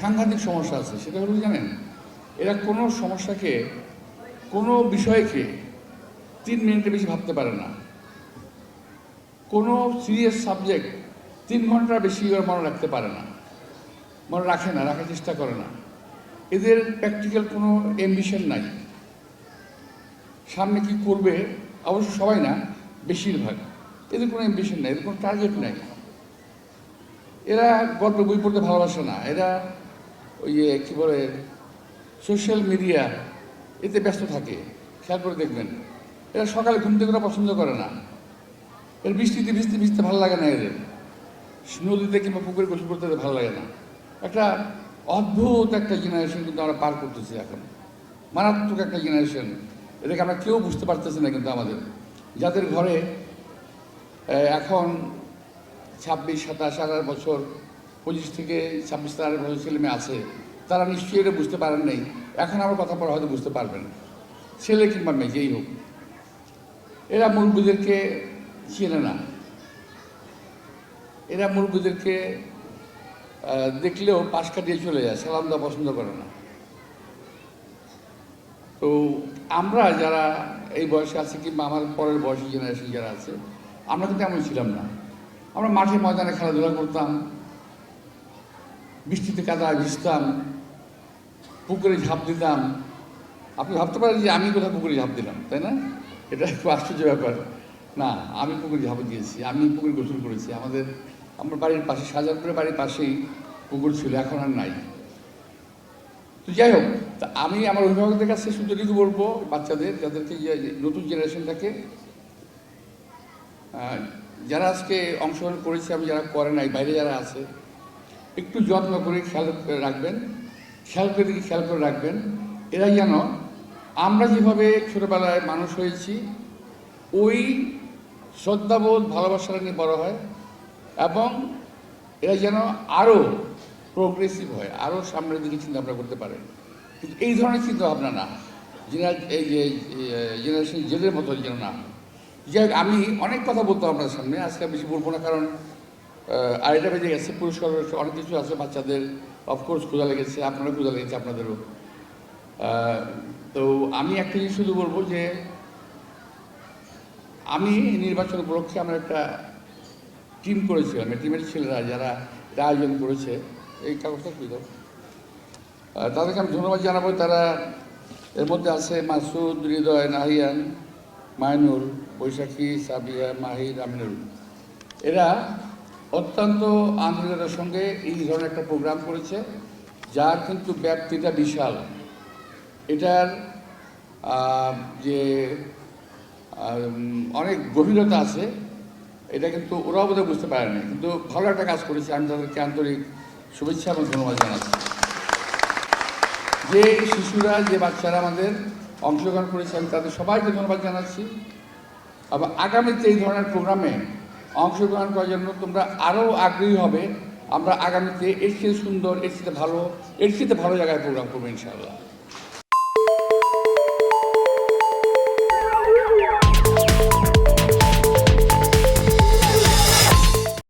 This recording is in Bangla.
সাংঘাতিক সমস্যা আছে সেটা হলো জানেন? এরা কোনো সমস্যাকে, কোনো বিষয়কে তিন মিনিটে বেশি ভাবতে পারে না। কোনো সিরিয়াস সাবজেক্ট তিন ঘণ্টা বেশি ওরা মনে রাখতে পারে না। মনে রাখে না, রাখার চেষ্টা করে না। এদের প্র্যাকটিক্যাল কোনো অ্যাম্বিশন নাই। সামনে কি করবে, অবশ্য সবাই না, বেশিরভাগ। এদের কোনো অ্যাম্বিশন নাই, এদের কোনো টার্গেট নাই। এরা গল্প বই পড়তে ভালোবাসে না। এরা ওই যে কী বলে সোশ্যাল মিডিয়া এতে ব্যস্ত থাকে। খেয়াল করে দেখবেন, এরা সকালে ঘুম থেকে পছন্দ করে না। এর বৃষ্টিতে ভিজতে ভিজতে ভালো লাগে না এদের। নদীতে কিংবা পুকুরে গোসল করতে ভালো লাগে না। একটা অদ্ভুত একটা জেনারেশন কিন্তু আমরা পার করতেছি এখন। মারাত্মক একটা জেনারেশন এটাকে আমরা কেউ বুঝতে পারতেছি না কিন্তু আমাদের। যাদের ঘরে এখন ছাব্বিশ, সাতাশ আঠারো বছর পঁচিশ থেকে ছাব্বিশ আঠারো ভালো ছেলে মেয়ে আছে, তারা নিশ্চয়ই এটা বুঝতে পারেন নাই। এখন আমার কথা পরে হয়তো বুঝতে পারবেন। ছেলে কিংবা মেয়ে, যেই হোক। এরা মুরব্বীদেরকে চেনে না। এরা মুরব্বীদেরকে দেখলেও পাশ কাটিয়ে চলে যায়, সালাম দেওয়া পছন্দ করে না। তো আমরা যারা এই বয়সে আছি কিংবা আমার পরের বয়সী জেনারেশন যারা আছে, আমরা কিন্তু এমন ছিলাম না। আমরা মাঠে ময়দানে খেলাধুলা করতাম বৃষ্টিতে কাদায় ভিজতাম, পুকুরে ঝাঁপ দিতাম। আপনি ভাবতে পারেন যে আমি কোথাও পুকুরে ঝাঁপ দিলাম, তাই না? এটা খুব আশ্চর্য ব্যাপার। না, আমি পুকুরে ঝাঁপ দিয়েছি, আমি পুকুরে গোসল করেছি। আমাদের, আমার বাড়ির পাশে শাহজাহানপুরের বাড়ির পাশেই পুকুর ছিল, এখন আর নাই। তো যাই হোক, তা আমি আমার অভিভাবকদের কাছে শুধু এটুকু বলব, বাচ্চাদের, যাদেরকে যে যে নতুন জেনারেশনটাকে যারা আজকে অংশগ্রহণ করেছে, আমি যারা করে নাই, বাইরে যারা আছে একটু যত্ন করে খেয়াল করে রাখবেন, খেয়াল করে দিকে খেয়াল করে রাখবেন এরা যেন আমরা যেভাবে ছোটোবেলায় মানুষ হয়েছি, ওই শ্রদ্ধাবোধ, ভালোবাসাটা নিয়ে বড় হয় এবং এরা যেন আরও প্রোগ্রেসিভ হয় আরও সামনের দিকে চিন্তা ভাবনা করতে পারে কিন্তু এই ধরনের চিন্তা ভাবনা না এই যে জেনারেশন জেলের মতো যেন না। যাই আমি অনেক কথা বলতাম আপনার সামনে, আজকে বেশি বলব না কারণ আড়াইটা বেজে গেছে পুরস্কার, অনেক কিছু আছে বাচ্চাদের। অফকোর্স ক্ষুধা লেগেছে, আপনারও ক্ষুধা লেগেছে, আপনাদেরও। তো আমি একটা জিনিস শুধু বলব যে, আমি নির্বাচন উপলক্ষে আমরা একটা টিম করেছিলাম। টিমের ছেলেরা যারা আয়োজন করেছে, এই কাগজটা দাও। তাদেরকে আমি ধন্যবাদ জানাব। তারা এর মধ্যে আছে মাসুদ, হৃদয়, নাহিয়ান মাইনুর বৈশাখী, সাবিয়া, মাহির, আমিনুল। এরা অত্যন্ত আন্তরিকতার সঙ্গে এই ধরনের একটা প্রোগ্রাম করেছে, যার কিন্তু ব্যাপ্তিটা বিশাল। এটার যে অনেক গভীরতা আছে, এটা কিন্তু ওরাও বোধহয় বুঝতে পারে না কিন্তু ভালো একটা কাজ করেছে। আমি তাদেরকে আন্তরিক শুভেচ্ছা এবং ধন্যবাদ জানাচ্ছি। যে শিশুরা, যে বাচ্চারা আমাদের অংশগ্রহণ করেছে, আমি তাদের সবাইকে ধন্যবাদ জানাচ্ছি। আবার আগামীতে এই ধরনের প্রোগ্রামে অংশগ্রহণ করার জন্য তোমরা আরও আগ্রহী হবে। আমরা আগামীতে এর চেয়ে সুন্দর, এর চেয়ে ভালো, এর চেয়ে ভালো জায়গায় প্রোগ্রাম করব ইনশাআল্লাহ।